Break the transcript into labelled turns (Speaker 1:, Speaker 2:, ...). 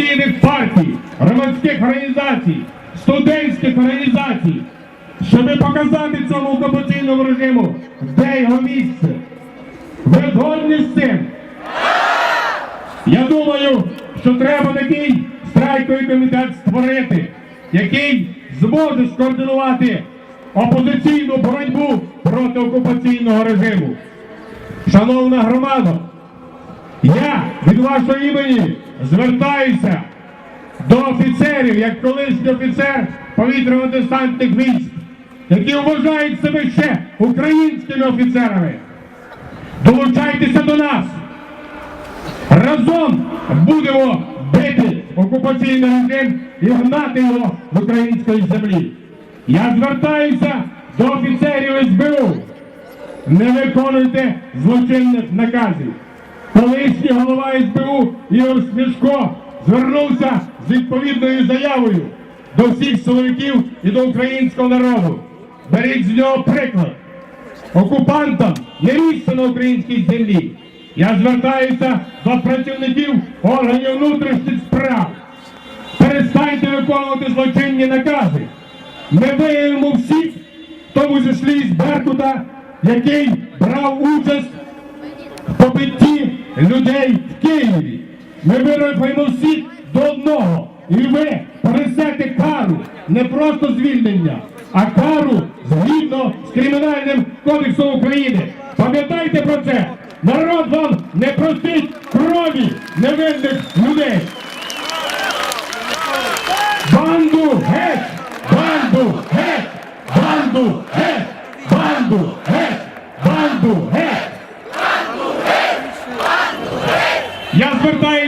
Speaker 1: опозиційних партій, громадських організацій, студентських організацій, щоб показати цьому окупаційному режиму, де його місце. Ви згодні з цим? Я думаю, що треба такий страйковий комітет створити, який зможе скоординувати опозиційну боротьбу проти окупаційного режиму. Шановна громада, я від вашого імені звертаюся до офіцерів, як колишній офіцер повітряно-десантних військ, які вважають себе ще українськими офіцерами. Долучайтеся до нас. Разом будемо бити окупаційний режим і гнати його з української землі. Я звертаюся до офіцерів СБУ. Не виконуйте злочинних наказів. Колишній голова СБУ Ігор Смішко звернувся з відповідною заявою до всіх силовиків і до українського народу. Беріть з нього приклад. Окупантам не місце на українській землі. Я звертаюся до працівників органів внутрішніх справ. Перестаньте виконувати злочинні накази. Ми виявимо всіх, в тому числі з Беркута, який брав участь людей в Києві. Ми виробимо всіх до одного. І ви понесете кару не просто звільнення, а кару згідно з кримінальним кодексом України. Пам'ятайте про це. Народ вам не простить крові невинних людей. Банду геть! Банду геть! Банду геть! Банду геть! Банду геть! ಮಾಡ್ತಿರ್ತಾ